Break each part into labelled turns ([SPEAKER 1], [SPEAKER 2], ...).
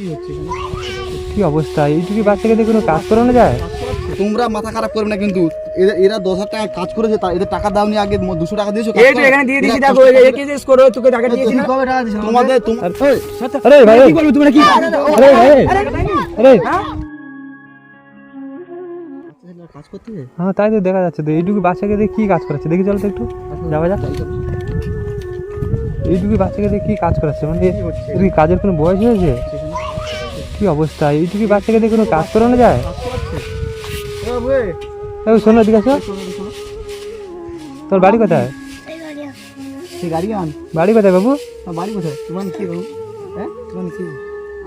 [SPEAKER 1] কি হচ্ছে এখানে?
[SPEAKER 2] কি অবস্থা? এইটুকু বাচ্চাকে দিয়ে কোনো কাজ করানো যায়?
[SPEAKER 1] তোমরা মাথা খারাপ করবে না কিন্তু। এরা- এরা দশ হাজার টাকা কাজ করেছে তা এদের টাকা দাওনি আগে দুশো টাকা দিয়েছ
[SPEAKER 3] এই তো এখানে দিয়ে দিয়েছি দেখো
[SPEAKER 1] কষ্ট
[SPEAKER 3] এই
[SPEAKER 1] করে-
[SPEAKER 3] কি জিজ্ঞেস করো তোকে টাকা দিয়েছি না?
[SPEAKER 1] তোমাদের
[SPEAKER 2] আরে ভাই
[SPEAKER 3] কি করবে তোমরা কি?
[SPEAKER 2] আরে ভাই আরে
[SPEAKER 1] কাজ করতে
[SPEAKER 2] হ্যাঁ তাই তো দেখা যাচ্ছে তো। এইটুকু বাচ্চাকে দিয়ে কি কাজ করাচ্ছে? দেখি চলো তো একটু। যাওয়া যাক। এইটুকু বাচ্চাকে দিয়ে কি কাজ করাচ্ছে? মানে কাজের কোনো বয়স হয়েছে? কি অবস্থা? এই এইটুকু বাচ্চাকে দিয়ে কোনো কাজ করানো যায়? শোনো দিকে আসো। তোর বাড়ি কোথায়?
[SPEAKER 1] সে গাড়ি আন
[SPEAKER 2] বাড়ি কোথায় বাবু?
[SPEAKER 1] আর বাড়ি কোথায় তোমার কি বাবু হ্যাঁ তোমার কি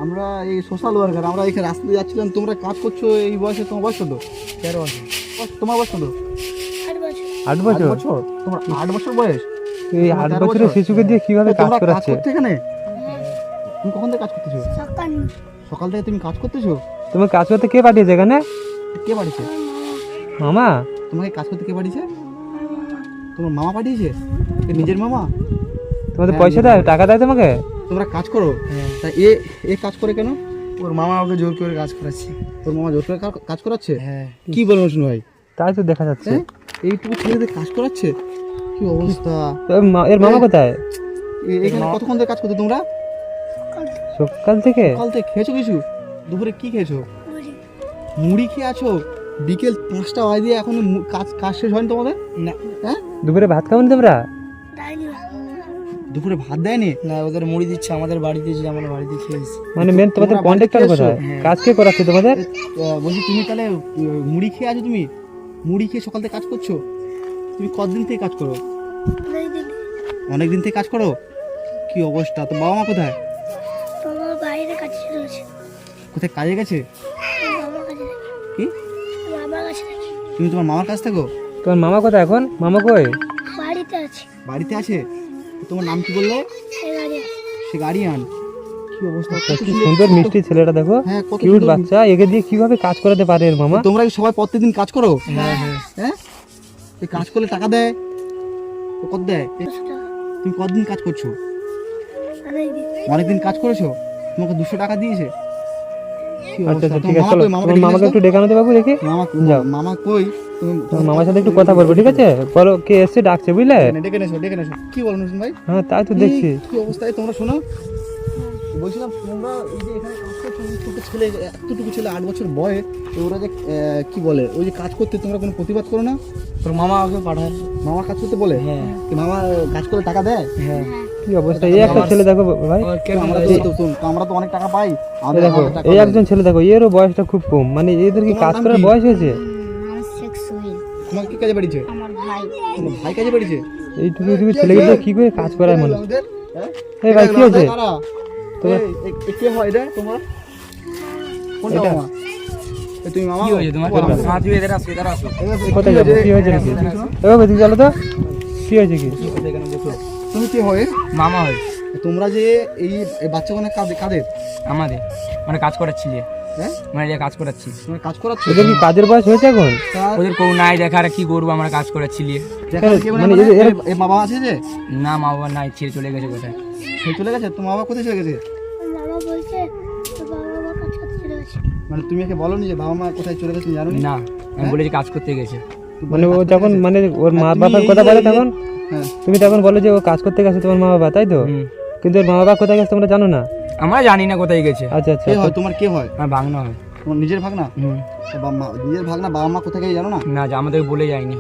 [SPEAKER 1] আমরা এই সোশ্যাল ওয়ার্কার আমরা এখানে রাস্তা দিয়ে যাচ্ছিলাম তোমরা কাজ করছ এই বয়সে তোমার বয়স কত? তেরো বছর। তোমার বয়স কত?
[SPEAKER 2] আট বছর।
[SPEAKER 1] বছর? তোমার আট বছর বয়স?
[SPEAKER 2] এই আট বছরের শিশুকে দিয়ে কীভাবে কাজ করাচ্ছে?
[SPEAKER 1] করতে এখানে? তুমি কখন থেকে কাজ করতেছো? সকাল থেকে তুমি কাজ করতেছো?
[SPEAKER 2] তুমি কাজ করতে কে পাঠিয়েছে এখানে?
[SPEAKER 1] কে পাঠিয়েছে
[SPEAKER 2] মামা?
[SPEAKER 1] তোমাকে কাজ করতে কে পাঠিয়েছে তোমার মামা পাঠিয়েছে? এ নিজের মামা?
[SPEAKER 2] তোমাদের
[SPEAKER 1] হ্যাঁ,
[SPEAKER 2] পয়সা দেয়? টাকা দেয় তোমাকে?
[SPEAKER 1] তোমরা কাজ করো। তা এ এ কাজ করে কেন?
[SPEAKER 3] ওর মামা ওকে জোর করে কাজ করাচ্ছে।
[SPEAKER 1] তোর মামা জোর করে কাজ করাচ্ছে?
[SPEAKER 3] হ্যাঁ।
[SPEAKER 1] কি বলব শুনো ভাই?
[SPEAKER 2] তাই তো দেখা যাচ্ছে।
[SPEAKER 1] হ্যাঁ? এইটুকু ছেলেদের কাজ করাচ্ছে? কি অবস্থা?
[SPEAKER 2] এর এর মামা কোথায়?
[SPEAKER 1] এ- এখানে কতক্ষণ ধরে কাজ করতে তোমরা?
[SPEAKER 2] সকাল থেকে?
[SPEAKER 1] সকাল থেকে খেয়েছো কিছু? দুপুরে কি খেয়েছো? মুড়ি। খেয়ে আছো বিকেল পাঁচটা বাজে এখন কাজ কাজ শেষ হয়নি তোমাদের?
[SPEAKER 3] না।
[SPEAKER 1] হ্যাঁ?
[SPEAKER 2] দুপুরে ভাত খাওনি তোমরা?
[SPEAKER 1] দুপুরে ভাত দেয়নি?
[SPEAKER 3] না ওদের মুড়ি দিচ্ছে আমাদের বাড়িতে যে আমার বাড়িতে খেয়েছি
[SPEAKER 2] মানে মেন তোমাদের কন্ট্রাক্টর কোথায়? কাজ কে করাচ্ছে তোমাদের?
[SPEAKER 1] আহ, বলছি তুমি তাহলে মুড়ি খেয়ে আছো তুমি? মুড়ি খেয়ে সকাল থেকে কাজ করছ? তুমি কতদিন থেকে কাজ করো? অনেক দিন থেকে কাজ করো? কি অবস্থা? তো বাবা মা কোথায়? কোথায় কাজে গেছে কি? তুমি তোমার মামার কাছ থাকো
[SPEAKER 2] তোমার মামা কোথায় এখন? মামা কই?
[SPEAKER 4] বাড়িতে আছে।
[SPEAKER 1] বাড়িতে আছে? তোমার নাম কি বললে?
[SPEAKER 4] সে গাড়ি
[SPEAKER 1] আন। কি অবস্থা?
[SPEAKER 2] কি
[SPEAKER 1] সুন্দর-
[SPEAKER 2] মিষ্টি ছেলেটা দেখো।
[SPEAKER 1] হ্যাঁ
[SPEAKER 2] কিউট বাচ্চা। একে দিয়ে কীভাবে কাজ করাতে পারে এর মামা?
[SPEAKER 1] তোমরা কি সবাই প্রত্যেকদিন কাজ করো?
[SPEAKER 3] হ্যাঁ হ্যাঁ।
[SPEAKER 1] হ্যাঁ? এই কাজ করলে টাকা দেয়? কত দেয়?
[SPEAKER 4] দুশো টাকা।
[SPEAKER 1] তুমি কতদিন কাজ করছ?
[SPEAKER 4] অনেক দিন
[SPEAKER 1] অনেকদিন কাজ করেছ? তোমাকে দুশো টাকা দিয়েছে?
[SPEAKER 2] আচ্ছা আচ্ছা ঠিক আছে চলো
[SPEAKER 1] মামাকে
[SPEAKER 2] তোমার মামাকে
[SPEAKER 1] ডেকে
[SPEAKER 2] একটু ডেকে আনতে বাবু দেখি।
[SPEAKER 1] নিয়ে এসো। মামা
[SPEAKER 2] যাও।
[SPEAKER 1] মামা কই?
[SPEAKER 2] মামার সাথে একটু কথা বলব ঠিক আছে? বলো কে এসছে ডাকছে বুঝলে?
[SPEAKER 1] ডেকে নেছো ডেকে নেছো কি বলো নতুন ভাই?
[SPEAKER 2] হ্যাঁ তাই তো দেখছি।
[SPEAKER 1] কি অবস্থায় তোমরা শোনো। বলছিলাম তোমরা এই যে এখানে কাজ করছ এই ছোট ছেলে এতটুকু ছেলে আট বছর বয়স তো ওরা যে আহ, কি বলে ওই যে কাজ করতে তোমরা কোনো প্রতিবাদ করো না?
[SPEAKER 3] তোর মামা ওকে পাঠায়।
[SPEAKER 1] মামা কাজ করতে বলে?
[SPEAKER 3] হ্যাঁ।
[SPEAKER 1] মামা কাজ করে টাকা দেয়?
[SPEAKER 3] হ্যাঁ।
[SPEAKER 2] কি অবস্থা? এই একটা ছেলে দেখো ভাই।
[SPEAKER 3] ওর
[SPEAKER 1] আমরা তো তো- তো আমরা তো অনেক টাকা পাই।
[SPEAKER 2] এই দেখো এই একজন ছেলে দেখো এরও বয়সটা খুব কম। মানে এদের কি কাজ করার বয়স হয়েছে?
[SPEAKER 1] তোমার কি কাজে বাড়িছে
[SPEAKER 4] আমার ভাই।
[SPEAKER 1] ভাই কাজে বাড়িছে
[SPEAKER 2] এইটুকু এইটুকু ছেলেকে কি করে কাজ করায়
[SPEAKER 1] হ্যাঁ?
[SPEAKER 2] এই ভাই কি হয়েছে?
[SPEAKER 1] কে হয় এটা তোমার? কোনটা মামা? তুমি মামা?
[SPEAKER 3] কি হয়েছে তোমার?
[SPEAKER 1] বলো।
[SPEAKER 3] এদের আসো এদের আসো
[SPEAKER 1] এই, এই,
[SPEAKER 2] কোথায় যাব? কি হয়েছে এ বাবা তুই চলো তো। কি হয়েছে কি?
[SPEAKER 1] এখানে বসো। তুমি কি হয়?
[SPEAKER 3] মামা হয়।
[SPEAKER 1] তোমরা যে এই বাচ্চাগুলো কাদের কাদের
[SPEAKER 3] আমাদের। মানে কাজ করাচ্ছি যে।
[SPEAKER 1] হ্যাঁ?
[SPEAKER 3] মানে যে কাজ করাচ্ছি।
[SPEAKER 1] তোমরা কাজ করাচ্ছ
[SPEAKER 2] এদের কি কাজের বয়স হয়েছে এখন?
[SPEAKER 3] ওদের কেউ নাই কি করব আমরা কাজ করাচ্ছি নিয়ে
[SPEAKER 1] দেখার
[SPEAKER 2] মানে
[SPEAKER 1] মানে
[SPEAKER 2] এরা-
[SPEAKER 1] মা বাবা আছে যে?
[SPEAKER 3] না মা বাবা নাই ছেড়ে চলে গেছে কোথায়?
[SPEAKER 1] চলে গেছে? তোমার বাবা কোথায় চলে গেছে?
[SPEAKER 4] বাবা বলছে
[SPEAKER 1] মানে তুমি একে বলো নি যে বাবা মা কোথায় চলে গেছে জানো না?
[SPEAKER 3] আমি বলেছি কাজ করতে গেছে।
[SPEAKER 2] মানে ও যখন মানে ওর মা বাবার কথা বলে তখন?
[SPEAKER 1] হ্যাঁ।
[SPEAKER 2] তুমি তখন বলো যে ও কাজ করতে গেছে তোমার মা বাবা তাই তো? কিন্তু ওর মা বাবা কোথায় গেছে তোমরা জানো না?
[SPEAKER 3] আমরা জানি না কোথায় গেছে।
[SPEAKER 2] আচ্ছা আচ্ছা।
[SPEAKER 1] হয়? তোমার কে হয়?
[SPEAKER 3] আমার ভাগনা হয়।
[SPEAKER 1] তোমার নিজের ভাগনা?
[SPEAKER 3] হুম।
[SPEAKER 1] বাবা মা নিজের ভাগনা বাবা মা কোথায় গেছে জানো না?
[SPEAKER 3] না যে আমাদের বলে যায়নি।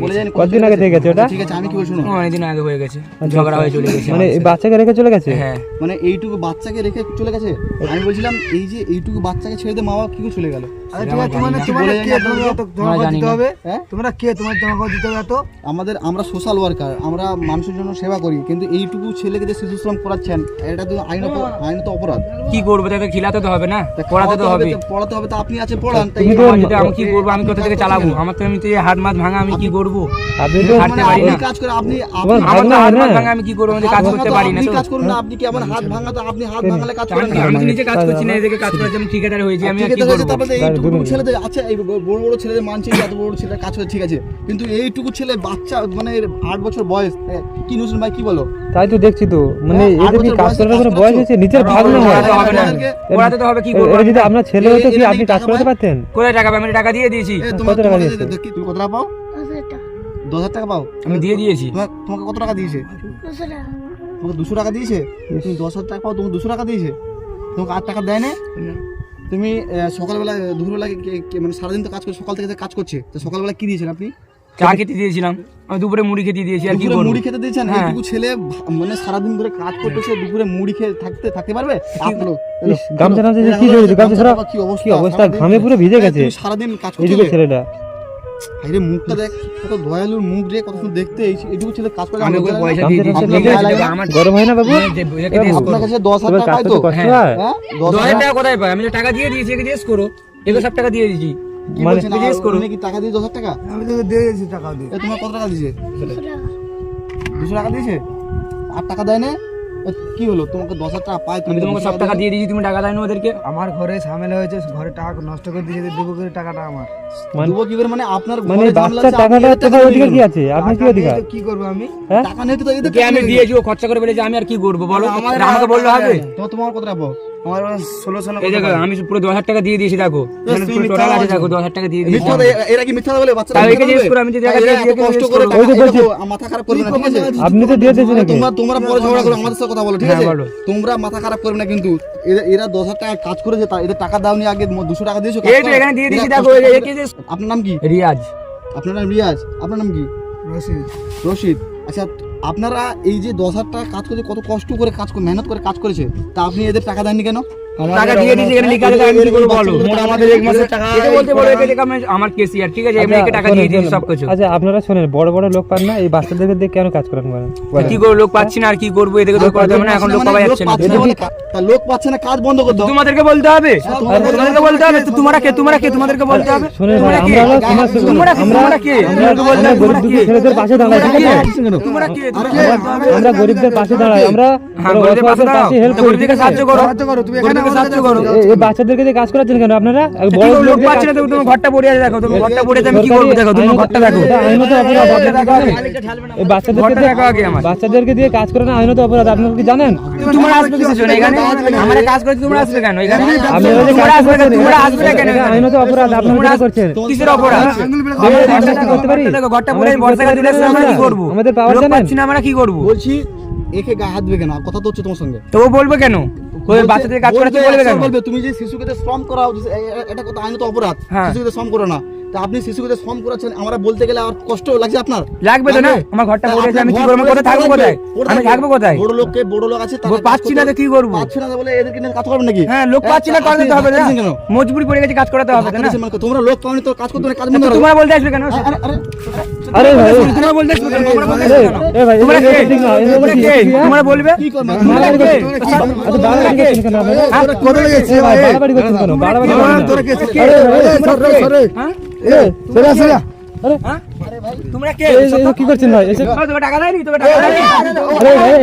[SPEAKER 1] বলে যায়নি?
[SPEAKER 2] কতদিন আগে থেকে গেছে ওটা?
[SPEAKER 1] ঠিক আছে আমি কি বলছি
[SPEAKER 3] অনেকদিন আগে হয়ে গেছে। ঝগড়া হয়ে চলে গেছে
[SPEAKER 2] মানে এই। বাচ্চাকে রেখে চলে গেছে?
[SPEAKER 3] হ্যাঁ।
[SPEAKER 1] মানে এইটুকু বাচ্চাকে রেখে চলে গেছে? আমি বলছিলাম এই যে এইটুকু বাচ্চাকে ছেড়ে দিয়ে মা বাবা কি করে চলে গেল?
[SPEAKER 3] আরে ঠিক আছে, তোমার-
[SPEAKER 1] তোমার কে?
[SPEAKER 3] আমরা জানি না। তোমরা কে? তোমার জামা কাপড় দিতে হবে তো
[SPEAKER 1] আমাদের আমরা সোশ্যাল ওয়ার্কার আমরা মানুষের জন্য সেবা করি কিন্তু এইটুকু ছেলেকে যে শিশু শ্রম করাচ্ছেন এটা তো আইনত আইনত অপরাধ।
[SPEAKER 3] কি করব? তাকে খিলাতে তো হবে না? পড়াতে তো হবে
[SPEAKER 1] পড়াতে হবে তো আপনি আছেন পড়ান। তাই
[SPEAKER 2] তুমি তো
[SPEAKER 3] আমার যদি আমি কি করব? আমি কোথা থেকে চালাবো? আমার তো এমনিতে হাত মাত ভাঙা আমি কি করব?
[SPEAKER 2] আপনি তো
[SPEAKER 3] হাঁটতে পারি
[SPEAKER 1] আপনি
[SPEAKER 3] না।
[SPEAKER 1] কাজ করে আপনি
[SPEAKER 3] আমার তো
[SPEAKER 2] ভাগনা
[SPEAKER 3] হাত? ভাঙা আমি কি করব? কাজ করতে পারি না
[SPEAKER 1] কাজ করুন না আপনি কি আমার হাত ভাঙা তো আপনি হাত ভাঙালে কাজ করেন
[SPEAKER 3] আমি নিজে কাজ করছি না এদিকে কাজ ঠিকাদার হয়েছি আমি কি করব?
[SPEAKER 2] মিনিট।
[SPEAKER 1] ছেলেদের আচ্ছা এই বড় বড় ছেলেদের মানছে এত বড় ছেলেরা কাজ করে ঠিক আছে। কিন্তু এইটুকু ছেলে বাচ্চা মানে আট বছর বয়স কি নুসুন ভাই কি বলো?
[SPEAKER 2] তাই তো দেখছি তো মানে
[SPEAKER 1] হ্যাঁ,
[SPEAKER 2] এদের কি কাজ করার কোনো বয়স হয়েছে? নিজের ভাগ না হয়
[SPEAKER 3] ওরাতে হবে না তো হবে কি
[SPEAKER 2] এটা যদি? আপনার ছেলে হতো কি আপনি কাজ
[SPEAKER 1] টাকা
[SPEAKER 2] করাতে পারতেন?
[SPEAKER 3] কোথায় টাকা আমি টাকা দিয়ে দিয়েছি?
[SPEAKER 2] কত টাকা দিয়েছে?
[SPEAKER 1] তুমি কত টাকা পাও?
[SPEAKER 4] দশ হাজার টাকা
[SPEAKER 1] দশ হাজার টাকা পাও।
[SPEAKER 3] আমি দিয়ে দিয়েছি।
[SPEAKER 1] তোমাকে কত টাকা দিয়েছে? তোমাকে দুশো টাকা দিয়েছে? তুমি দশ হাজার টাকা পাও তোমাকে দুশো টাকা দিয়েছে? তোমাকে আট টাকা দেয় না। তুমি সকালবেলা দুপুরবেলা মানে সারাদিন তো কাজ করছে সকাল থেকে কাজ করছে। তো সকালবেলা কি দিয়েছেন আপনি?
[SPEAKER 3] চা খেতে দিয়েছিলাম। আমি দুপুরে মুড়ি খেতে দিয়েছি আর কি করব।
[SPEAKER 1] মুড়ি খেতে দিয়েছেন?
[SPEAKER 3] হ্যাঁ।
[SPEAKER 1] এইটুকু ছেলে মানে সারাদিন ধরে কাজ করতেছে দুপুরে মুড়ি খেয়ে থাকতে থাকতে পারবে? আপলো
[SPEAKER 2] গামছা টামছা যে কি হয়েছে গামছা
[SPEAKER 1] কি অবস্থা?
[SPEAKER 2] কি অবস্থা? ঘামে পুরো ভিজে
[SPEAKER 1] হ্যাঁ,
[SPEAKER 2] গেছে।
[SPEAKER 1] সারাদিন কাজ করছে।
[SPEAKER 2] ছেলেটা।
[SPEAKER 1] আরে মুখটা দেখ কত দয়ালুর মুখ রে কত সুন্দর দেখতে। এইটুকু ছেলে কাজ করে
[SPEAKER 3] আমি ওকে পয়সা দিয়ে আমার
[SPEAKER 2] গরম হয় না বাবু?
[SPEAKER 1] আপনার কাছে দশ
[SPEAKER 2] তোমার
[SPEAKER 1] হাজার টাকা পাই তো।
[SPEAKER 3] হ্যাঁ।
[SPEAKER 2] হয়?
[SPEAKER 1] হ্যাঁ
[SPEAKER 3] দশ
[SPEAKER 1] দশ
[SPEAKER 3] হাজার
[SPEAKER 1] হাজার
[SPEAKER 3] টাকা কোথায় পাই আমি তো টাকা দিয়ে দিয়েছি একে জিজ্ঞেস করো। একে সব টাকা দিয়ে দিয়েছি।
[SPEAKER 2] মানে-
[SPEAKER 3] জিজ্ঞেস করো।
[SPEAKER 1] আপনি কি টাকা দিয়ে দশ হাজার টাকা?
[SPEAKER 5] আমি তোকে দিয়ে দিয়েছি টাকা দিয়ে।
[SPEAKER 1] তোমার কত টাকা দিয়েছে?
[SPEAKER 4] দুশো টাকা
[SPEAKER 1] দিয়েছে? আর টাকা দেয় না? কি হলো? তোমাকে দশ হাজার টাকা পাই
[SPEAKER 3] আমি তোমাকে সব টাকা দিয়ে দিয়েছি তুমি টাকা দাও ওদেরকে।
[SPEAKER 5] আমার ঘরে ঝামেলা হয়েছে ঘরে টাকা নষ্ট করে দিয়েছে দেবো করে টাকাটা আমার।
[SPEAKER 2] মানে
[SPEAKER 1] দেবো কি করে? মানে আপনার
[SPEAKER 2] মানে
[SPEAKER 1] আপনি
[SPEAKER 2] টাকাটা
[SPEAKER 1] টাকা
[SPEAKER 2] তোমার অধিকার কি আছে? আপনি কি অধিকার?
[SPEAKER 5] কি করব আমি?
[SPEAKER 2] হ্যাঁ?
[SPEAKER 1] টাকা নেই তো
[SPEAKER 3] আমি দিয়েছি ও খরচা করে বলেছে আমি আর কি করব? বলো আমাকে বললে হবে
[SPEAKER 1] তো তোমার কথা পাও
[SPEAKER 5] আমার ষোলোশো
[SPEAKER 3] এই দেখো আমি পুরো দশ হাজার টাকা দিয়ে দিয়েছি দেখো।
[SPEAKER 1] তুমি
[SPEAKER 3] টোটাল আছে দেখো দশ হাজার টাকা দিয়ে দিয়েছি।
[SPEAKER 1] এরা কি মিথ্যা বলে? বাচ্চারা
[SPEAKER 3] জিজ্ঞেস করো, আমি যে
[SPEAKER 1] কষ্ট করে মাথা খারাপ করবে না ঠিক আছে?
[SPEAKER 2] আপনি তো দিয়ে দিয়েছেন
[SPEAKER 1] তোমরা তোমরা পরে ঝগড়া করো আমাদের সাথে কথা বলো ঠিক
[SPEAKER 3] হ্যাঁ,
[SPEAKER 1] আছে? তোমরা মাথা খারাপ করবে না কিন্তু এরা- এরা দশ হাজার টাকা কাজ করেছে তা এদের টাকা দাওনি আগে দুশো টাকা দিয়েছ
[SPEAKER 3] এই তো এখানে দিয়ে দিয়েছি দেখো
[SPEAKER 1] আপনার নাম কি?
[SPEAKER 3] রিয়াজ।
[SPEAKER 1] আপনার নাম রিয়াজ আপনার নাম কি?
[SPEAKER 5] রশিদ।
[SPEAKER 1] রশিদ। আচ্ছা আপনারা এই যে দশ হাজার টাকা কাজ করে কত কষ্ট করে কাজ মেহনত করে কাজ করেছে, তা আপনি এদের টাকা দেননি কেন?
[SPEAKER 3] টাকা দিয়ে দিয়েছি এখানে লিখা আছে আমি কি করব বলো
[SPEAKER 1] মোটা
[SPEAKER 5] আমাদের এক মাসের টাকা
[SPEAKER 3] একে বলতে বলো দেখে আমি- আমার কেসিয়ার ঠিক আছে এমনি টাকা
[SPEAKER 2] আচ্ছা,
[SPEAKER 3] দিয়ে
[SPEAKER 2] শোনেন,
[SPEAKER 3] দিয়েছি সব কিছু
[SPEAKER 2] আচ্ছা আপনারা শোনেন বড় বড় লোক পান না এই বাচ্চাদেরকে দিয়ে কেন কাজ করেন বলেন।
[SPEAKER 3] কি করব লোক পাচ্ছি না আর কি করব এদিকে তো করতে হবে না এখন লোক
[SPEAKER 1] মানে
[SPEAKER 3] পাওয়া যাচ্ছে না
[SPEAKER 1] পাচ্ছে না বলে কা- তা লোক পাচ্ছে না কাজ বন্ধ করতে।
[SPEAKER 3] তোমাদেরকে বলতে হবে তোমাদেরকে বলতে হবে তো তোমরা কে তোমরা কে তোমাদেরকে বলতে হবে
[SPEAKER 2] শোনেন
[SPEAKER 3] তোমরা কে। তোমরা কে? তোমরা কে?
[SPEAKER 2] আমরা
[SPEAKER 3] তোমরা বলতে হবে,
[SPEAKER 2] গরিব
[SPEAKER 3] তোমরা
[SPEAKER 2] দুঃখী
[SPEAKER 3] কে?
[SPEAKER 2] ছেলেদের পাশে দাঁড়াই ঠিক আছে
[SPEAKER 3] তোমরা কে?
[SPEAKER 2] আমরা গরিবদের পাশে দাঁড়াই আমরা
[SPEAKER 3] হ্যাঁ, গরিবদের পাশে দাঁড়াও।
[SPEAKER 2] হেল্প করি
[SPEAKER 3] করো
[SPEAKER 5] সাহায্য করো তুমি এখানে
[SPEAKER 3] গরিবদেরকে সাহায্য করো।
[SPEAKER 2] এই- এই বাচ্চাদেরকে দিয়ে কাজ করাচ্ছেন কেন আপনারা? বড়
[SPEAKER 3] লোক
[SPEAKER 2] লোকদের
[SPEAKER 3] না
[SPEAKER 2] কাজ-
[SPEAKER 3] ঘরটা পড়ে আছে দেখো তুমি ঘরটা পড়ে আমি কি করব? দেখো তোমার ঘরটা দেখো।
[SPEAKER 2] আইনত অপরাধ আপনারা
[SPEAKER 3] দেখো আগে।
[SPEAKER 2] এই বাচ্চাদেরকে
[SPEAKER 3] দেখো আগে আমার।
[SPEAKER 2] বাচ্চাদেরকে দিয়ে কাজ করে না আইনত অপরাধ আপনারা কি জানেন?
[SPEAKER 3] তোমরা আসবে কিসের জন্য এখানে আমার কাজ করতে তোমরা আসবে কেন? এখানে
[SPEAKER 2] আপনারা যে কাজ করছেন
[SPEAKER 3] তোমরা আসবে কেন?
[SPEAKER 2] আইনত অপরাধ আপনারা
[SPEAKER 3] তোমরা
[SPEAKER 2] করছেন?
[SPEAKER 3] কিসের অপরাধ?
[SPEAKER 2] আমরা আমরা কি করতে পারি?
[SPEAKER 3] দেখো, ঘরটা পড়ে
[SPEAKER 2] কি
[SPEAKER 3] বর্ষা
[SPEAKER 2] করতে
[SPEAKER 3] কাছে
[SPEAKER 2] পারি?
[SPEAKER 3] আমরা কি
[SPEAKER 2] না?
[SPEAKER 3] করব?
[SPEAKER 2] আমাদের পাওয়ার জানেন?
[SPEAKER 3] আমরা কি করব?
[SPEAKER 1] বলছি একে গায়ে হাত দেবে কেন? কথা তো হচ্ছে তোমার সঙ্গে।
[SPEAKER 3] তো ও বলবে কেন? ওই বাচ্চাদের কাজ করে বলবে কেন?
[SPEAKER 1] বলবে তুমি যে শিশুকে শ্রম করাও এটা কত আইনত অপরাধ?
[SPEAKER 3] হ্যাঁ।
[SPEAKER 1] শিশুকে শ্রম করো না। তা আপনি শিশুকে তো শ্রম করাচ্ছেন আমরা বলতে গেলে আর কষ্ট লাগছে আপনার
[SPEAKER 3] লাগবে তো না আমার ঘরটা পড়ে আছে আমি কি করব কোথায় থাকব কোথায় আমি থাকব কোথায়
[SPEAKER 1] বড় লোককে বড় লোক আছে তারা
[SPEAKER 3] পাচ্ছি না তো কি করব?
[SPEAKER 1] পাচ্ছি না বলে এদেরকে নিয়ে কাজ করবে নাকি
[SPEAKER 3] হ্যাঁ লোক পাচ্ছি না করাতে হবে না
[SPEAKER 1] কেন?
[SPEAKER 3] মজবুরি পড়ে গেছে কাজ করাতে হবে না
[SPEAKER 1] মানে তোমরা লোক পাওনি তো কাজ করতে কাজ বন্ধ করো।
[SPEAKER 3] তোমরা বলতে আসবে কেন
[SPEAKER 1] আরে, আরে,
[SPEAKER 2] আরে ভাই
[SPEAKER 3] তোমরা বলতে আসবে কেন তোমরা বলতে আসবে
[SPEAKER 2] এ ভাই
[SPEAKER 3] তোমরা কে? তোমরা কে?
[SPEAKER 2] হ্যাঁ?
[SPEAKER 3] তোমরা বলবে
[SPEAKER 1] কি করবে?
[SPEAKER 3] তোমরা কে?
[SPEAKER 2] আচ্ছা বাড়াবাড়ি করছেন কেন আপনারা?
[SPEAKER 3] হ্যাঁ?
[SPEAKER 5] কত
[SPEAKER 2] ভাই, বাড়াবাড়ি করছেন কেন? বাড়াবাড়ি
[SPEAKER 5] তোরা কে
[SPEAKER 2] আরে
[SPEAKER 5] সরে সরে
[SPEAKER 3] হ্যাঁ? হ্যাঁ? তোমরা কে
[SPEAKER 2] কি করছেন ভাই
[SPEAKER 3] হ্যাঁ, টাকা দেয়নি তোকে টাকা দেয়নি
[SPEAKER 2] আরে আরে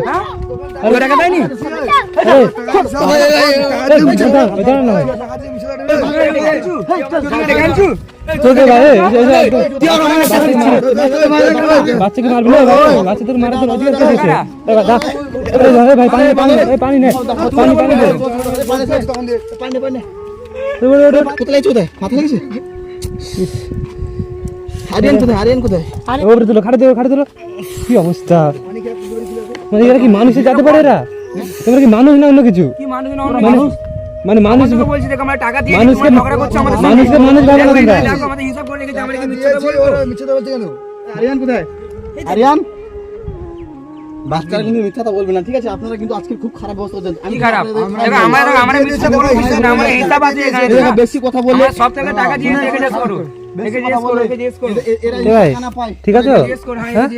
[SPEAKER 3] হ্যাঁ? টাকা দেয়নি
[SPEAKER 2] আরে।
[SPEAKER 3] টাকা
[SPEAKER 2] এই- বাচ্চাকে মার- মারবি বাচ্চাদের মারার তো অধিকার ভাই, দা- আরে ভাই, ভাই, পানি পানি পানি নে পানি পানি দে
[SPEAKER 1] পানি পানি কোথায় কোথায়? মাথা লেগেছে? আরিয়ান কোথায়? আরিয়ান কোথায়?
[SPEAKER 2] ওপরে তুলো খাটে দিলো খাটে দিলো কি অবস্থা মানে এরা কি মানুষে যেতে পারে এরা তোমরা কি মানুষ না অন্য কিছু
[SPEAKER 3] কি মানুষ না অন্য
[SPEAKER 2] মানে
[SPEAKER 3] মানুষ?
[SPEAKER 2] মানে মানুষ
[SPEAKER 3] বলছি দেখো আমরা টাকা দিয়ে
[SPEAKER 2] মানুষকে-
[SPEAKER 3] ঝগড়া করছ আমাদের
[SPEAKER 2] মানুষকে মানুষ ভাবে না
[SPEAKER 3] দেখো,
[SPEAKER 2] তোমরা।
[SPEAKER 3] দেখো, আমাদের হিসাব করে রেখেছে, আমরা কি মিথ্যে বলব?
[SPEAKER 5] মিথ্যে বলছে কেন
[SPEAKER 1] আরিয়ান কোথায়? আরিয়ান? বাচ্চারা কিন্তু মিথ্যা কথা বলবে না ঠিক আছে? আপনারা কিন্তু আজকে খুব খারাপ অবস্থা হচ্ছে আমি
[SPEAKER 3] খারাপ? আমরা আমরা মিথ্যা বলব আমার হিসাব আছে এখানে,
[SPEAKER 1] বেশি কথা বললে
[SPEAKER 3] সব থেকে টাকা দিয়ে রেখে করো
[SPEAKER 2] ঠিক আছে?
[SPEAKER 3] হ্যাঁ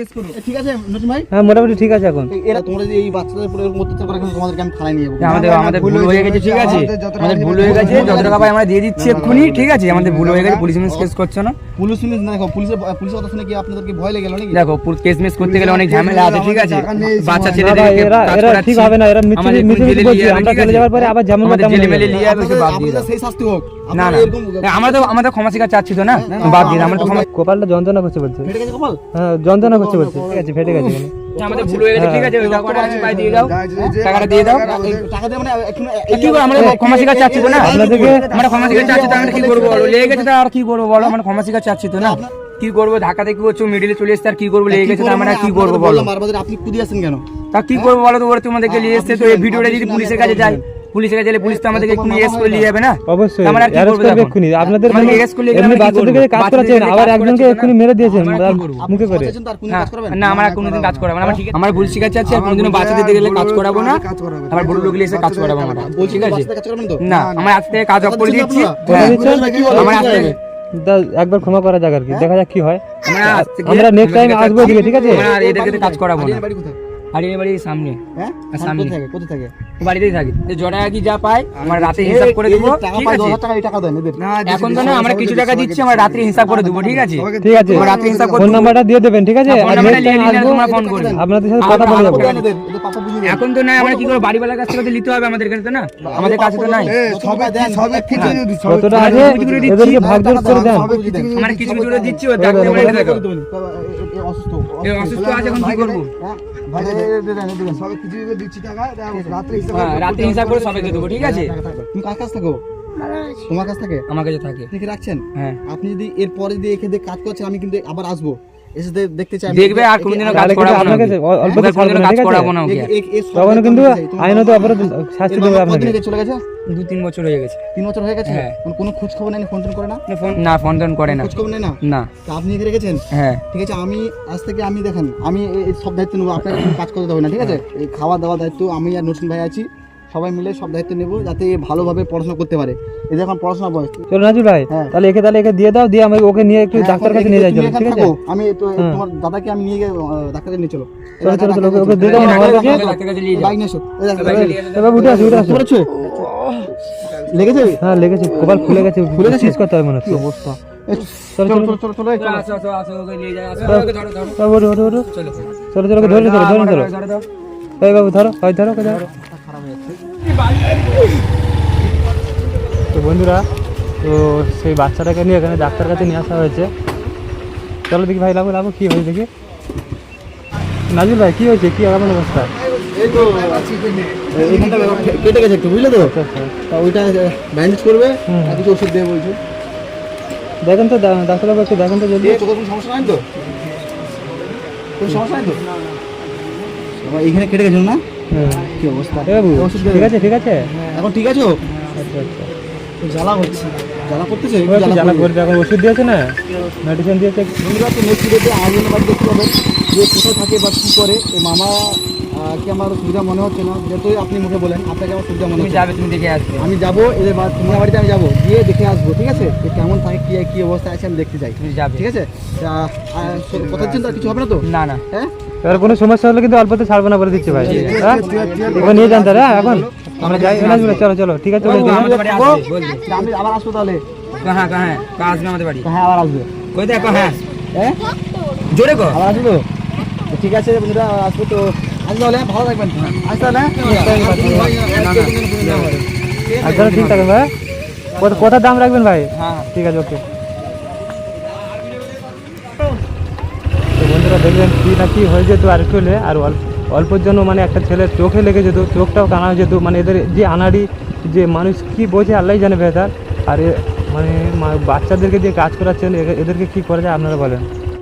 [SPEAKER 1] ঠিক আছে ভাই?
[SPEAKER 2] হ্যাঁ মোটামুটি ঠিক আছে এখন।
[SPEAKER 1] এরা তোমরা যে এই বাচ্চাদের উপরে অত্যাচার করে তোমাদেরকে আমি থানায় নিয়ে যাব।
[SPEAKER 3] আমাদের আমাদের ভুল হয়ে গেছে ঠিক আছে।
[SPEAKER 5] আমাদের
[SPEAKER 3] ভুল হয়ে গেছে যত টাকা পাই আমরা দিয়ে দিচ্ছি এক্ষুনি ঠিক আছে আমাদের ভুল হয়ে গেছে পুলিশ মিস কেস করছে না?
[SPEAKER 1] পুলিশ পুলিশ না দেখো পুলিশের পুলিশের কথা শুনে কি আপনাদেরকে ভয় লেগে গেল নাকি?
[SPEAKER 3] দেখো কেস মিস করতে গেলে অনেক ঝামেলা আছে ঠিক আছে। বাচ্চা ছেলেদেরকে
[SPEAKER 2] এরা। ঠিক হবে না এরা বলছে আমরা চলে যাওয়ার পরে আবার।
[SPEAKER 3] নিয়ে বাদ দিয়ে
[SPEAKER 1] সেই শাস্তি হোক।
[SPEAKER 3] না না। আমরা তো আমরা তো ক্ষমা শিকার চাচ্ছি তো না? বাদ দিন আমরা তো ক্ষমা
[SPEAKER 2] কপালটা যন্ত্রণা করছে বলছে।
[SPEAKER 1] ফেটে গেছে কপাল
[SPEAKER 2] হ্যাঁ যন্ত্রণা করছে বলছে। ঠিক আছে ফেটে গেছে
[SPEAKER 3] আমাদের ভুল হয়ে গেছে ঠিক আছে ওই টাকাটা আছে পাই দিয়ে দাও। টাকাটা দিয়ে দাও।
[SPEAKER 1] টাকা দিয়ে মানে
[SPEAKER 3] কি করব আমরা ক্ষমা শিকার চাচ্ছি তো না?
[SPEAKER 2] আপনাদেরকে-
[SPEAKER 3] আমরা ক্ষমা শিকার চাচ্ছি তো আমরা কি করব বলো? লেগে গেছে তো আর কি করব বলো? আমরা ক্ষমা শিকার চাচ্ছি তো না? কি করব? ঢাকা থেকে করছ? মিডিলে চলে এসছে আর কি করব? লেগে গেছে তো আমরা কি করব বলো?
[SPEAKER 1] আপনি কুদি আছেন কেন?
[SPEAKER 3] তা কি করব বলো তো ওরা তোমাদেরকে নিয়ে এসছে তো এই ভিডিওটা যদি পুলিশের কাছে যায়। পুলিশের কাছে গেলে পুলিশ তো আমাদেরকে একটু এস করে নিয়ে যাবে না?
[SPEAKER 2] অবশ্যই।
[SPEAKER 3] আমরা কি করব?
[SPEAKER 2] এক্ষুনি। আপনাদের মানে
[SPEAKER 3] করলে
[SPEAKER 2] এমনি বাচ্চাদেরকে কাজ করাচ্ছেন আবার একজনকে এক্ষুনি মেরে দিয়েছেন? মুখে করে।
[SPEAKER 1] চাচ্ছেন তো আর কোনদিন
[SPEAKER 3] হ্যাঁ,
[SPEAKER 1] কাজ করবেন?
[SPEAKER 3] না আমরা কোনোদিন কাজ করাবো না। আমরা ঠিক আমরা ভুল কোনোদিনও বাচ্চাদের গেলে কাজ করাবো না। আবার বড় লোক এসে কাজ করাবো আমরা। ঠিক আছে? না আমরা আজ থেকে কাজ অফ করে দিচ্ছি। হ্যাঁ। আমরা আজ থেকে
[SPEAKER 2] একবার ক্ষমা করা যাক আর কি। দেখা যাক কি হয়।
[SPEAKER 3] আমরা
[SPEAKER 2] নেক্সট টাইম আসব ঠিক আছে?
[SPEAKER 3] আমরা আর এদেরকে কাজ করাবো না।
[SPEAKER 1] বাড়ি
[SPEAKER 3] সামনে
[SPEAKER 1] হ্যাঁ
[SPEAKER 3] সামনে।
[SPEAKER 1] থাকে কোথায় থাকে
[SPEAKER 3] বাড়িতেই থাকে জটা কি যা পায় আমরা রাতে হিসাব করে দেবো
[SPEAKER 1] টাকা
[SPEAKER 3] ঠিক আছে
[SPEAKER 1] টাকা এই টাকা দেন
[SPEAKER 5] না,
[SPEAKER 3] এখন তো না আমরা কিছু টাকা দিচ্ছি আমরা রাত্রে হিসাব করে দেবো ঠিক আছে
[SPEAKER 2] ঠিক আছে
[SPEAKER 3] আমরা রাত্রে হিসাব করে
[SPEAKER 2] ফোন নাম্বারটা দিয়ে দেবেন ঠিক আছে
[SPEAKER 3] হ্যাঁ, ফোন করবে
[SPEAKER 2] আপনাদের সাথে কথা বলে যাব
[SPEAKER 3] এখন তো নাই আমরা কি করব বাড়িওয়ালার কাছ থেকে নিতে হবে আমাদের কাছে তো না আমাদের কাছে তো নাই
[SPEAKER 5] সবে দেন সবে কিছু যদি
[SPEAKER 2] কতটা আছে
[SPEAKER 3] করে দিচ্ছি।
[SPEAKER 2] এদেরকে ভাগ করে দেন
[SPEAKER 3] আমরা কিছু কিছু দিচ্ছি ও দেখো
[SPEAKER 1] অসুস্থ
[SPEAKER 3] অসুস্থ আছে এখন কি করব?
[SPEAKER 1] হ্যাঁ ভাই এদের দেন এদের দেন
[SPEAKER 5] সবে কিছু কিছু দিচ্ছি টাকা রাত্রে হিসাব
[SPEAKER 3] হ্যাঁ হিসাব করে সবাইকে দেবো ঠিক আছে?
[SPEAKER 1] তুমি কার কাছ থাকো? তোমার কাছ থেকে?
[SPEAKER 3] আমার কাছে থাকে।
[SPEAKER 1] আপনি রাখছেন?
[SPEAKER 3] হ্যাঁ।
[SPEAKER 1] আপনি যদি এর পরে যদি এখানে কাজ করছেন আমি কিন্তু আবার আসব। এসে দেখতে চাই
[SPEAKER 3] দেখবে আর কাজ করাবো না
[SPEAKER 2] অল্প
[SPEAKER 3] কাজ করাবো না
[SPEAKER 2] তখন কিন্তু আইনত অপরাধ শাস্তি দেবে আপনাকে।
[SPEAKER 1] চলে গেছে?
[SPEAKER 3] দু তিন বছর হয়ে গেছে।
[SPEAKER 1] তিন বছর হয়ে গেছে?
[SPEAKER 3] হ্যাঁ।
[SPEAKER 1] কোনো- কোনো খোঁজ খবর নেই ফোন টোন করে না?
[SPEAKER 3] না, ফোন না ফোন টোন করে না।
[SPEAKER 1] খোঁজ খবর নেই না?
[SPEAKER 3] না।
[SPEAKER 1] তা আপনি এখানে রেখেছেন?
[SPEAKER 3] হ্যাঁ।
[SPEAKER 1] ঠিক আছে আমি আজ থেকে আমি দেখেন। আমি এই- এই সব দায়িত্ব নেব আপনাকে কাজ করতে হবে না ঠিক আছে? এই খাওয়া দাওয়া দায়িত্ব আমি আর নতুন ভাই আছি। সবাই মিলে সব দায়িত্ব নেব যাতে ভালোভাবে পড়াশোনা করতে পারে এই যে এখন পড়াশোনা বয়স
[SPEAKER 2] চলো নাজুর ভাই
[SPEAKER 1] হ্যাঁ।
[SPEAKER 2] তাহলে একে তাহলে একে দিয়ে দাও দিয়ে আমি ওকে নিয়ে একটু
[SPEAKER 1] হ্যাঁ,
[SPEAKER 2] ডাক্তার কাছে নিয়ে যাই চলো ঠিক আছে
[SPEAKER 1] আমি তো
[SPEAKER 2] হ্যাঁ।
[SPEAKER 1] তোমার দাদাকে আমি নিয়ে আহ, ডাক্তারকে নিয়ে চলো
[SPEAKER 2] চলো, চলো, চলো, ওকে- ওকে দিয়ে দাও আমার কাছে।
[SPEAKER 3] ডাক্তার কাছে নিয়ে যাও।
[SPEAKER 1] বাইক নিয়ে এসো এই দেখো,
[SPEAKER 3] নিয়ে যাও।
[SPEAKER 2] উঠে আসো উঠে আসো
[SPEAKER 1] লেগেছে
[SPEAKER 2] হ্যাঁ লেগেছে কপাল খুলে গেছে
[SPEAKER 1] খুলে গেছে?
[SPEAKER 2] শেষ করতে হবে মনে হচ্ছে
[SPEAKER 1] অবস্থা
[SPEAKER 2] চলো
[SPEAKER 1] চলো
[SPEAKER 2] চলো
[SPEAKER 1] চলো চলো চলো চলো।
[SPEAKER 3] আসো, আসো, আসো, ওকে নিয়ে যাও, আসো, ওকে ধরো, ধরো।
[SPEAKER 2] চলো ওঠো ওঠো ওঠো
[SPEAKER 3] চলো।
[SPEAKER 2] চলো চলো ওকে ধরে ধরো ধরে ধরো। এই বাবু ধরো ওই ধরো ধরো তো বন্ধুরা তো সেই বাচ্চাটাকে নিয়ে এখানে ডাক্তার কাছে নিয়ে আসা হয়েছে। চলো দেখি ভাই লাভ লাভ কি হয়েছে দেখি। নাজুল ভাই কি হয়েছে? কি এমন অবস্থা?
[SPEAKER 1] কেটে গেছে একটু বুঝলে তো?
[SPEAKER 2] আচ্ছা, আচ্ছা।
[SPEAKER 1] তা ওইটা ব্যান্ডেজ করবে কিছু ওষুধ দেবে বলছো।
[SPEAKER 2] দেখেন তো ডাক্তারবাবু একটু দেখেন তো জলদি।
[SPEAKER 1] দিয়ে চোখের কোনো সমস্যা নাই তো? কোনো সমস্যা নাই তো? এইখানে কেটে গেছিল না? কি অবস্থা?
[SPEAKER 2] ঠিক আছে ঠিক আছে?
[SPEAKER 1] এখন ঠিক আছো?
[SPEAKER 2] আচ্ছা আচ্ছা।
[SPEAKER 1] জ্বালা হচ্ছে। জ্বালা করতেছে?
[SPEAKER 2] জ্বালা করবে? এখন ওষুধ দিয়েছে না? মেডিসিন দিয়েছে?
[SPEAKER 1] বন্ধুরা তো নেক্সট ভিডিওতে আর্জেন্ট বাড়ি দেখতে পাবেন যে কোথায় থাকে বা কী করে? মামা কি আমার সুবিধা মনে হচ্ছে না? যেহেতু আপনি মুখে বলেন আপনাকে আমার সুবিধা মনে হচ্ছে
[SPEAKER 3] যাবে তুমি দেখে আসবে।
[SPEAKER 1] আমি যাব এদের তোমার বাড়িতে আমি যাব গিয়ে দেখে আসব ঠিক আছে? যে কেমন থাকে কি কি অবস্থা আছে আমি দেখতে চাই
[SPEAKER 3] তুমি যাবে।
[SPEAKER 1] ঠিক আছে? কথা কিছু হবে না তো?
[SPEAKER 3] না না।
[SPEAKER 1] হ্যাঁ?
[SPEAKER 2] এবার কোনো সমস্যা হলে কিন্তু অল্পতে ছাড়বো না বলে দিচ্ছে ভাই। হ্যাঁ? এবার নিয়ে যান তাহলে হ্যাঁ এখন। আমরা যাই। না চলো চলো ঠিক আছে।
[SPEAKER 1] আমি আবার আসব তাহলে।
[SPEAKER 3] কাহা কাহা কাহা আসবে আমাদের বাড়ি?
[SPEAKER 1] হ্যাঁ আবার আসবে।
[SPEAKER 3] কই দেখো হ্যাঁ? জোরে কো
[SPEAKER 1] আবার আসব তো? ঠিক আছে বন্ধুরা আসব তো। তাহলে হ্যাঁ? ভালো থাকবেন। আজ তাহলে হ্যাঁ?
[SPEAKER 2] আচ্ছা ঠিক ভাই। কত কত দাম রাখবেন ভাই?
[SPEAKER 3] হ্যাঁ।
[SPEAKER 2] ঠিক আছে ওকে। তো বন্ধুরা দেখবেন কি না কি হয়ে যেত আর একটু হলে আর অল্প অল্পের জন্য মানে একটা ছেলের চোখে লেগে যেত চোখটাও কানা হয়ে যেত। মানে এদের যে আনাড়ি যে মানুষ কি বোঝে আল্লাহ জানে বেতার আর মানে বাচ্চাদেরকে দিয়ে কাজ করাচ্ছেন এদেরকে কি করা যায় আপনারা বলেন।